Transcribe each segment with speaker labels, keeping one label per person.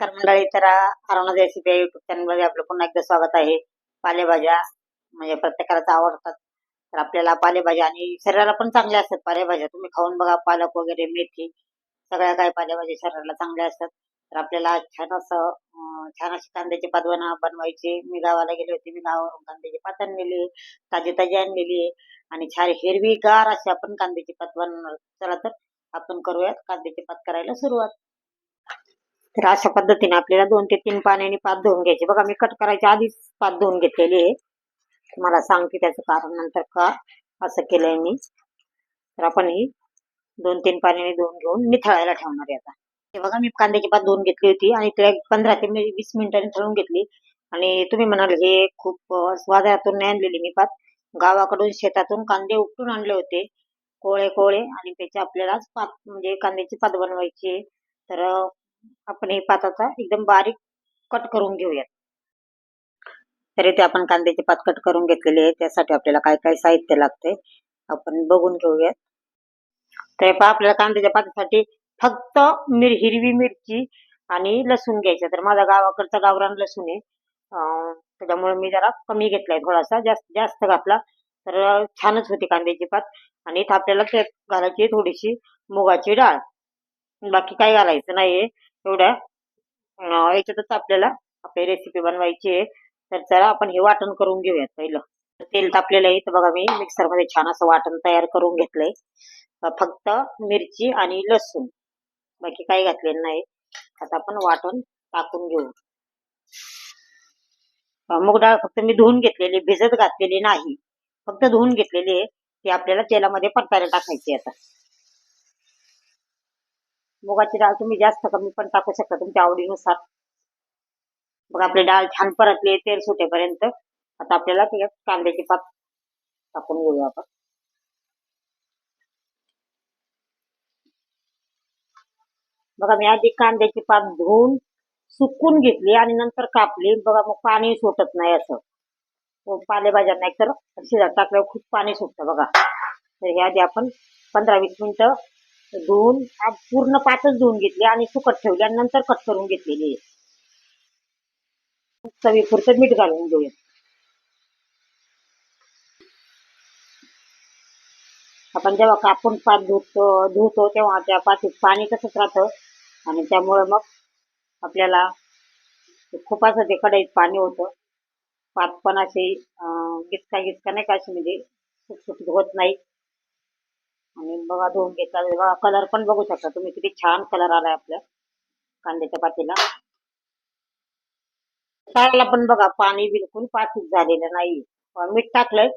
Speaker 1: तर मंडळी. तर अरुणा रेसिपी युट्यूब चॅनलमध्ये आपलं पुन्हा एकदा स्वागत आहे. पालेभाज्या म्हणजे प्रत्येकाला आवडतात. तर आपल्याला पालेभाज्या आणि शरीराला पण चांगल्या असतात. पालेभाज्या तुम्ही खाऊन बघा पालक वगैरे मेथी सगळ्या काही पालेभाज्या शरीराला चांगल्या असतात. तर आपल्याला छान असं छान अशी कांद्याची पातवण बनवायची. मी गावाला गेले होते मी गावावरून कांद्याची पात आणलेली ताजी ताजी आणलेली आणि छान हिरवीगार अशी आपण कांद्याची पात बनवणार चला तर आपण करूयात कांद्याची पात करायला सुरुवात. तर अशा पद्धतीने आपल्याला दोन ते तीन पाण्याने पात धुवून घ्यायची. बघा मी कट करायच्या आधीच पात धुवून घेतलेली आहे. तुम्हाला सांगते त्याचं कारण नंतर का असं केलंय मी. तर आपण ही दोन तीन पाण्याने धुवून घेऊन निथळायला ठेवणार आहे आता. हे बघा मी कांद्याची पात धुवून घेतली होती आणि तिला एक पंधरा ते वीस मिनिटांनी ठरवून घेतली. आणि तुम्ही म्हणाल हे खूप अं, बाजारातून नाही आणलेली मी पात. गावाकडून शेतातून कांदे उपटून आणले होते. कोळे कोळे आणि त्याची आपल्यालाच पात म्हणजे कांद्याची पात बनवायची तर आपण हे पाताचा एकदम बारीक कट करून घेऊयात. तरी ते आपण कांद्याची पात कट करून घेतलेली आहे त्यासाठी आपल्याला काय काय साहित्य लागते आपण बघून घेऊयात. तर पहा आपल्याला कांद्याच्या पातासाठी फक्त मिर हिरवी मिरची आणि लसूण घ्यायचं तर माझा गावाकडचा गावरान लसूण आहे. त्याच्यामुळे मी जरा कमी घेतलाय थोडासा जास्त जास्त घातला. तर छानच होती कांद्याची पात. आणि इथं आपल्याला घालायची थोडीशी मुगाची डाळ. बाकी काही घालायचं नाहीये. एवढ्या याच्यातच आपल्याला आपली रेसिपी बनवायची आहे. तर चला आपण हे वाटण करून घेऊयात पहिलं. तेल तापलेलं आहे. तर बघा मी मिक्सरमध्ये छान असं वाटण तयार करून घेतलंय. फक्त मिरची आणि लसूण. बाकी काही घातलेलं नाही. आता आपण वाटण टाकून घेऊ. मूग डाळ फक्त मी धुवून घेतलेली भिजत घातलेली नाही. फक्त धुवून घेतलेली आहे. ती आपल्याला तेलामध्ये परतायला टाकायची आता. मुगाची डाळ तुम्ही जास्त कमी पण टाकू शकता तुमच्या आवडीनुसार. बघा आपली डाळ छान परतली तेल सुटेपर्यंत. आता आपल्याला कांद्याची पात टाकून घेऊया आपण. बघा मी आधी कांद्याची पात धुवून सुकून घेतली आणि नंतर कापली. बघा मग पाणी सुटत नाही असं. हो, पालेभाज्या नाही तर शिजात. टाकल्यावर खूप पाणी सुटतं बघा. तर हे आधी आपण पंधरा वीस मिनिटं धुवून आ- पूर्ण पातच धुवून घेतली आणि सुकत ठेवली आणि नंतर कट करून घेतलेली चवीपुरतं मीठ घालून घेऊया. आपण जेव्हा कापून पात धुतो धुतो तेव्हा त्या पातीत पाणी तसंच राहतं आणि त्यामुळे मग आपल्याला खूप असं ते कढईत पाणी होतं. पात पण असे गिचका गिचका नाही का अशी म्हणजे सुटसुटीत होत नाही आणि बघा धुवून घेतला बघा कलर पण बघू शकता तुम्ही. किती छान कलर आलाय आपल्या कांद्याच्या पातीला. टाकला पण बघा पाणी बिलकुल पातीत झालेलं नाही मीठ टाकलंय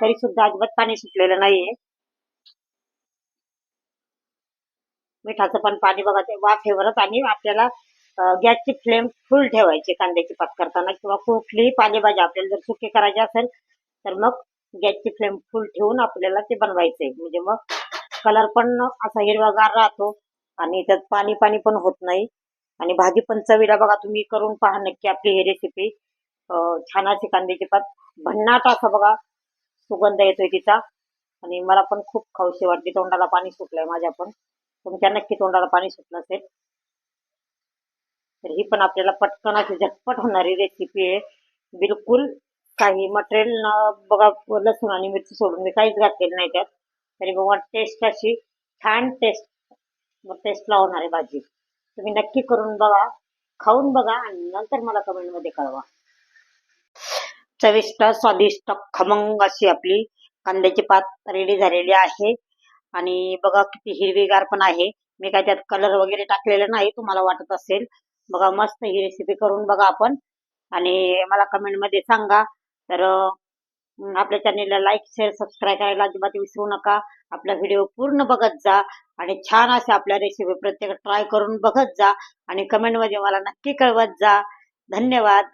Speaker 1: तरी सुद्धा अजिबात पाणी सुटलेलं नाहीये. मिठाचं पण पाणी बघा ते वाफेवरच आणि आपल्याला गॅसची फ्लेम फुल ठेवायची कांद्याची पात करताना किंवा कुठलीही पालेभाजी आपल्याला जर सुके करायची असेल तर मग गॅसची फ्लेम फुल ठेवून आपल्याला ते बनवायचंय. म्हणजे मग कलर पण असा हिरवागार राहतो आणि त्यात पाणी पाणी पण होत नाही. आणि भाजी पण चवीला बघा तुम्ही करून पहा नक्की आपली ही रेसिपी छान अशी कांद्याची पात. भन्नाट असा बघा सुगंध येतोय तिचा. आणि मला पण खूप खाऊशी वाटते. तोंडाला पाणी सुटलंय माझ्या पण. तुमच्या नक्की तोंडाला पाणी सुटलं असेल. तर ही पण आपल्याला पटकन अशी झटपट होणारी रेसिपी आहे. बिलकुल काही मटेरियल न बघा लसूण आणि मिरची सोडून मी काहीच घातलेलं नाही त्यात. तरी बघा टेस्ट अशी छान टेस्ट मग लावणार आहे भाजी. तुम्ही नक्की करून बघा खाऊन बघा आणि नंतर मला कमेंटमध्ये कळवा. चविष्ट स्वादिष्ट खमंग अशी आपली कांद्याची पात रेडी झालेली आहे. आणि बघा किती हिरवीगार पण आहे. मी काय त्यात कलर वगैरे टाकलेला नाही तुम्हाला वाटत असेल. बघा मस्त ही रेसिपी करून बघा आपण. आणि मला कमेंटमध्ये सांगा तर आपल्या चॅनेलला लाईक शेअर सबस्क्राईब करायला अजिबात विसरू नका. आपला व्हिडिओ पूर्ण बघत जा आणि छान अशा आपल्या रेसिपी प्रत्येक ट्राय करून बघत जा आणि कमेंटमध्ये मला नक्की कळवत जा. धन्यवाद.